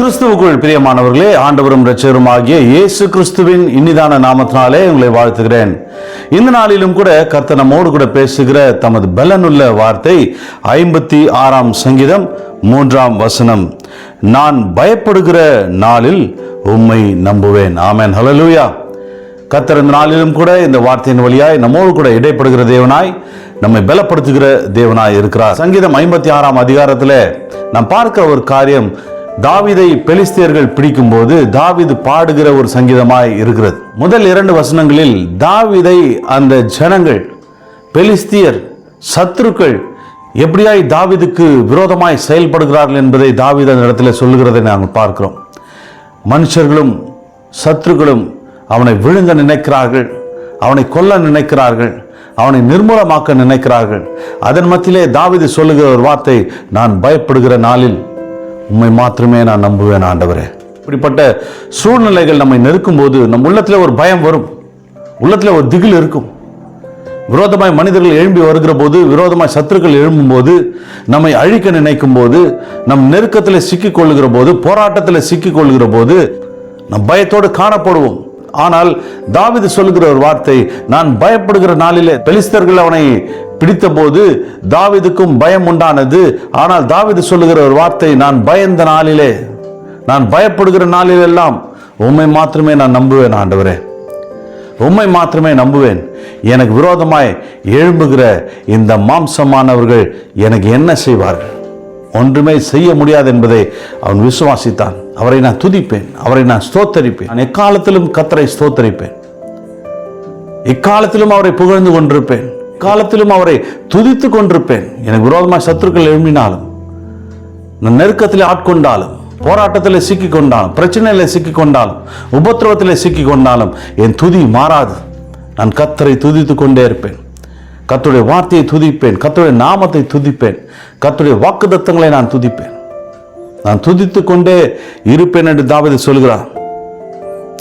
கிறிஸ்துவுக்குள் பிரியமானவர்களே ஆண்டவரும் இரட்சகரும் ஆகிய இயேசு கிறிஸ்துவின் இனிதான நாமத்தினாலே உங்களை வாழ்த்துகிறேன். இந்த நாளிலும் கூட கர்த்தர் நம்மோடு கூட பேசுகிற தமது பலனுள்ள வார்த்தை ஐம்பத்தி ஆறாம் சங்கீதம் மூன்றாம் வசனம். நான் பயப்படுகிற நாளில் உம்மை நம்புவேன். ஆமேன். ஹலலூயா கத்தர் இந்த நாளிலும் கூட இந்த வார்த்தையின் வழியாய் நம்மோடு கூட இடைப்படுகிற தேவனாய் நம்மை பலப்படுத்துகிற தேவனாய் இருக்கிறார். சங்கீதம் ஐம்பத்தி ஆறாம் அதிகாரத்தில் நாம் பார்க்கிற ஒரு காரியம் தாவிதை பெலிஸ்தியர்கள் பிடிக்கும்போது தாவிது பாடுகிற ஒரு சங்கீதமாய் இருக்கிறது. முதல் இரண்டு வசனங்களில் தாவிதை அந்த ஜனங்கள் பெலிஸ்தியர் சத்துருக்கள் எப்படியாய் தாவிதுக்கு விரோதமாய் செயல்படுகிறார்கள் என்பதை தாவித அந்த இடத்துல சொல்லுகிறதை நாங்கள் பார்க்கிறோம். மனுஷர்களும் சத்துருக்களும் அவனை விழுங்க நினைக்கிறார்கள் அவனை கொல்ல நினைக்கிறார்கள் அவனை நிர்மூலமாக்க நினைக்கிறார்கள். அதன் மத்தியிலே தாவிது சொல்லுகிற ஒரு வார்த்தை நான் பயப்படுகிற நாளில் உண்மை மாத்திரமே நான் நம்புவேன் ஆண்டவரே. இப்படிப்பட்ட சூழ்நிலைகள் நம்மை நெருக்கும் போது நம் உள்ளத்தில் ஒரு பயம் வரும். உள்ளத்தில் ஒரு திகில் இருக்கும். விரோதமாய் மனிதர்கள் எழும்பி வருகிற போது விரோதமாய் சத்துருக்கள் எழும்பும்போது நம்மை அழிக்க நினைக்கும் போது நம் நெருக்கத்தில் சிக்கிக்கொள்ளுகிற போது போராட்டத்தில் சிக்கிக்கொள்ளுகிற போது நம் பயத்தோடு காணப்படுவோம். ஆனால் தாவிது சொல்லுகிற ஒரு வார்த்தை நான் பயப்படுகிற நாளிலே பெலிஸ்தர்கள் அவனை பிடித்தபோது தாவிதுக்கும் பயம் உண்டானது. ஆனால் தாவிது சொல்லுகிற ஒரு வார்த்தை நான் பயந்த நாளிலே நான் பயப்படுகிற நாளிலெல்லாம் உண்மை மாத்திரமே நான் நம்புவேன் ஆண்டவரே. உண்மை மாத்திரமே நம்புவேன். எனக்கு விரோதமாய் எழும்புகிற இந்த மாம்சமானவர்கள் எனக்கு என்ன செய்வார்கள்? ஒன்றுமே செய்ய முடியாது என்பதை அவன் விசுவாசித்தான். அவரை நான் துதிப்பேன் அவரை நான் ஸ்தோத்தரிப்பேன். நான் எக்காலத்திலும் கத்தரை ஸ்தோத்தரிப்பேன். எக்காலத்திலும் அவரை புகழ்ந்து கொண்டிருப்பேன். எக்காலத்திலும் அவரை துதித்து கொண்டிருப்பேன். எனக்கு விரோதமாக சத்துருக்கள் எழும்பினாலும் நான் நெருக்கத்தில் ஆட்கொண்டாலும் போராட்டத்தில் சிக்கி கொண்டாலும் பிரச்சனையில் சிக்கி கொண்டாலும் உபத்திரவத்தில் சிக்கி கொண்டாலும் என் துதி மாறாது. நான் கத்தரை துதித்து கொண்டே இருப்பேன். கத்துடைய வார்த்தையை துதிப்பேன். கத்துடைய நாமத்தை துதிப்பேன். கத்துடைய வாக்குதத்தங்களை நான் துதிப்பேன். நான் துதித்து கொண்டே இருப்பேன் என்று தாவீது சொல்கிறான்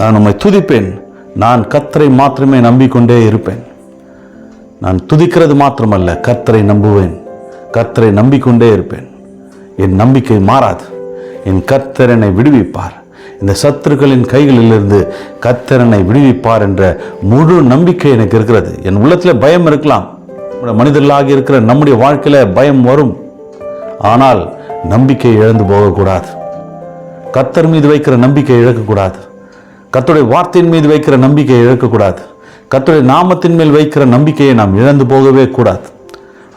நான் உம்மை துதிப்பேன். நான் கத்தரை மாத்திரமே நம்பிக்கொண்டே இருப்பேன். நான் துதிக்கிறது மாத்திரமல்ல கர்த்தரை நம்புவேன். கர்த்தரை நம்பிக்கொண்டே இருப்பேன். என் நம்பிக்கை மாறாது. என் கர்த்தர் விடுவிப்பார். இந்த சத்துருக்களின் கைகளிலிருந்து கத்தரனை விடுவிப்பார் என்ற முழு நம்பிக்கை எனக்கு இருக்கிறது. என் உள்ளத்தில் பயம் இருக்கலாம். மனிதர்களாக இருக்கிற நம்முடைய வாழ்க்கையில் பயம் வரும். ஆனால் நம்பிக்கை இழந்து போகக்கூடாது. கத்தர் மீது வைக்கிற நம்பிக்கை இழக்கக்கூடாது. கத்தருடைய வார்த்தையின் மீது வைக்கிற நம்பிக்கையை இழக்கக்கூடாது. கத்துடைய நாமத்தின் மேல் வைக்கிற நம்பிக்கையை நாம் இழந்து போகவே கூடாது.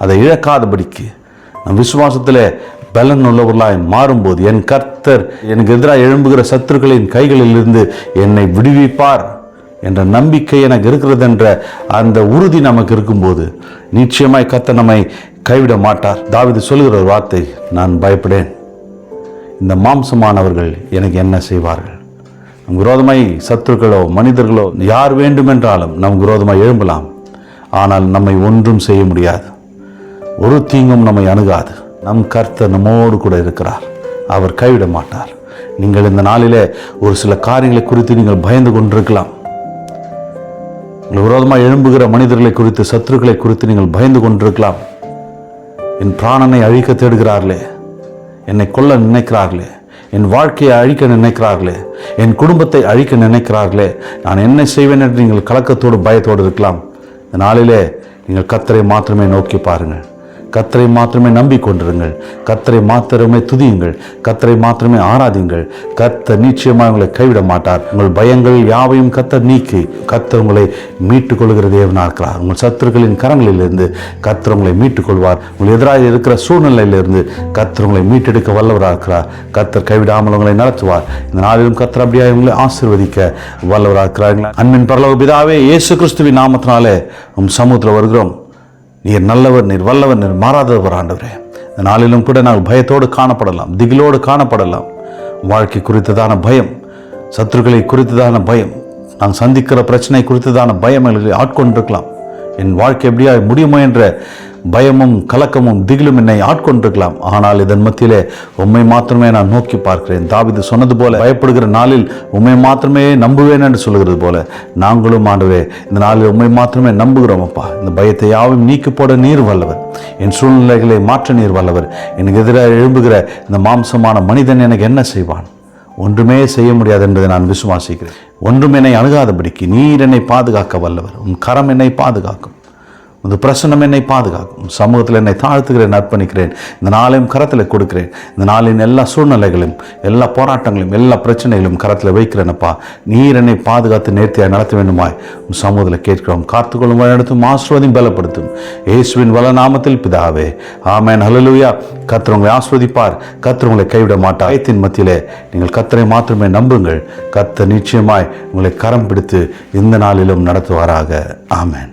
அதை இழக்காதபடிக்கு நம் விசுவாசத்தில் பலன் உள்ளவர்களாய் மாறும்போது என் கர்த்தர் எனக்கு எதிராக எழும்புகிற சத்துருக்களின் கைகளில் இருந்து என்னை விடுவிப்பார் என்ற நம்பிக்கை எனக்கு இருக்கிறது என்ற அந்த உறுதி நமக்கு இருக்கும்போது நிச்சயமாய் கத்த நம்மை கைவிட மாட்டார். தாவிது சொல்லுகிற ஒரு வார்த்தை நான் பயப்படேன். இந்த மாம்சமானவர்கள் எனக்கு என்ன செய்வார்கள்? நம் விரோதமாய் சத்துருக்களோ மனிதர்களோ யார் வேண்டுமென்றாலும் நம் விரோதமாய் எழும்பலாம். ஆனால் நம்மை ஒன்றும் செய்ய முடியாது. ஒரு தீங்கும் நம்மை அணுகாது. நம் கர்த்தர் நம்மோடு கூட இருக்கிறார். அவர் கைவிட மாட்டார். நீங்கள் இந்த நாளிலே ஒரு சில காரியங்களை குறித்து நீங்கள் பயந்து கொண்டிருக்கலாம். விரோதமாக எழும்புகிற மனிதர்களை குறித்து சத்துருக்களை குறித்து நீங்கள் பயந்து கொண்டிருக்கலாம். என் பிராணனை அழிக்க தேடுகிறார்களே. என்னை கொல்ல நினைக்கிறார்களே. என் வாழ்க்கையை அழிக்க நினைக்கிறார்களே என் குடும்பத்தை அழிக்க நினைக்கிறார்களே நான் என்ன செய்வேன் என்று நீங்கள் கலக்கத்தோடு பயத்தோடு இருக்கலாம். இந்த நாளிலே நீங்கள் கத்தரை மாத்திரமே நோக்கி பாருங்கள். கத்தரை மாத்திரமே நம்பிக்கொண்டிருங்கள். கத்தரை மாத்திரமே துதியுங்கள். கத்தரை மாத்திரமே ஆராதிங்கள் கத்தர் நிச்சயமாக உங்களை கைவிட மாட்டார். உங்கள் பயங்கள் யாவையும் கத்தர் நீக்கி கத்தர் உங்களை மீட்டுக் கொள்கிற தேவனாக இருக்கிறார் உங்கள் சத்துருக்களின் கரங்களிலிருந்து கத்தர் உங்களை மீட்டுக் கொள்வார் உங்கள் எதிராக இருக்கிற சூழ்நிலையிலிருந்து கத்தர் உங்களை மீட்டெடுக்க வல்லவராக இருக்கிறார். கத்தர் கைவிடாமல் உங்களை நடத்துவார். இந்த நாளிலும் கத்தர் அப்படியே உங்களை ஆசிர்வதிக்க வல்லவராக இருக்கிறார்கள் அன்பின் பரலோக பிதாவே இயேசு கிறிஸ்துவின் நாமத்தினாலே உம் சமூகத்தில் வருகிறோம். நீர் நல்லவர் நீர் வல்லவர் நீர் மாறாதவர் ஆண்டவரே. இந்த நாளிலும் கூட நாங்கள் பயத்தோடு காணப்படலாம் திகிலோடு காணப்படலாம். வாழ்க்கை குறித்ததான பயம் சத்துருக்களை குறித்ததான பயம் நாங்கள் சந்திக்கிற பிரச்சனை குறித்ததான பயம் எங்களை ஆட்கொண்டிருக்கலாம். என் வாழ்க்கை எப்படியா முடியுமோ என்ற பயமும் கலக்கமும் திகிலும் என்னை ஆட்கொண்டிருக்கலாம். ஆனால் இதன் மத்தியிலே உண்மை மாத்திரமே நான் நோக்கி பார்க்கிறேன். தாவிது சொன்னது போல பயப்படுகிற நாளில் உண்மை மாத்திரமே நம்புவேன் என்று சொல்கிறது போல நாங்களும் ஆண்டவே இந்த நாளில் உண்மை மாத்திரமே நம்புகிறோம் அப்பா. இந்த பயத்தை யாவும் நீக்கி போட நீர் வல்லவர். என் சூழ்நிலைகளை மாற்ற நீர் வல்லவர். எனக்கு எதிராக எழும்புகிற இந்த மாம்சமான மனிதன் எனக்கு என்ன செய்வான்? ஒன்றுமே செய்ய முடியாது என்பதை நான் விசுவாசிக்கிறேன். ஒன்றும் என்னை அணுகாதபடிக்கு நீர் என்னை பாதுகாக்க வல்லவர். உன் கரம் என்னை பாதுகாக்கும். இந்த பிரசன்னம் என்னை பாதுகாக்கும். சமூகத்தில் என்னை தாழ்த்துகிறேன் அர்ப்பணிக்கிறேன் இந்த நாளையும் கரத்தில் கொடுக்கிறேன். இந்த நாளின் எல்லா சூழ்நிலைகளையும் எல்லா போராட்டங்களையும் எல்லா பிரச்சனைகளும் கரத்தில் வைக்கிறேனப்பா நீர் என்னை பாதுகாத்து நேர்த்தியாக நடத்த வேண்டுமாய். உன் சமூகத்தில் கேட்கிறோம் காத்துக்கொள்ளும் வழிநடத்தும் ஆசிர்வதியும் பலப்படுத்தும். இயேசுவின் வள நாமத்தில் பிதாவே. ஆமேன். ஹலலுயா கத்திரவங்களை உங்களை ஆஸ்வதிப்பார் கத்திரவங்களை உங்களை கைவிட மாட்டார். ஆயத்தின் மத்தியிலே நீங்கள் கத்தரை மாத்திரமே நம்புங்கள். கத்த நிச்சயமாய் உங்களை கரம் பிடித்து இந்த நாளிலும் நடத்துவாராக. ஆமேன்.